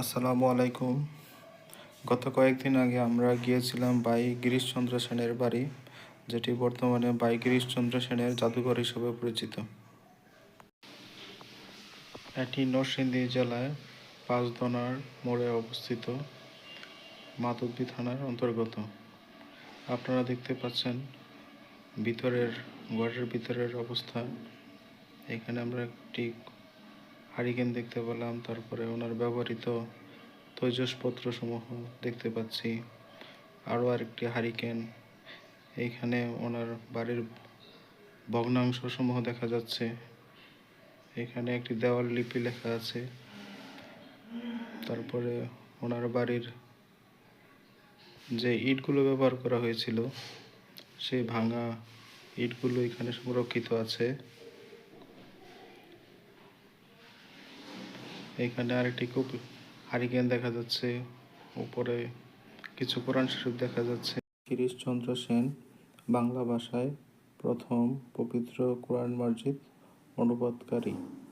আসসালামু আলাইকুম। গত কয়েকদিন আগে আমরা গিয়েছিলাম বাই গিরিশচন্দ্র সেনের বাড়ি, যেটি বর্তমানে বাই গিরিশচন্দ্র সেনের জাদুঘর হিসেবে পরিচিত। এটি নরসিংদী জেলায় পাঁচদনার মোড়ে অবস্থিত মাধবদী থানার অন্তর্গত। আপনারা দেখতে পাচ্ছেন ভিতরের, ঘরের ভিতরের অবস্থা। এখানে আমরা একটি হারিকেন দেখতে পেলাম, তারপরে ওনার ব্যবহৃত তৈজসপত্র সমূহ দেখতে পাচ্ছি। আরও আরেকটি হারিকেন, এইখানে ওনার বাড়ির ভগ্নাংশ সমূহ দেখা যাচ্ছে। এখানে একটি দেওয়াল লিপি লেখা আছে। তারপরে ওনার বাড়ির যে ইটগুলো ব্যবহার করা হয়েছিল, সেই ভাঙা ইটগুলো এখানে সংরক্ষিত আছে। এখানে আরেকটি খুব হারিকেন দেখা যাচ্ছে। উপরে কিছু কোরআন শরীফ দেখা যাচ্ছে। গিরিশচন্দ্র সেন বাংলা ভাষায় প্রথম পবিত্র কোরআন মসজিদ অনুবাদকারী।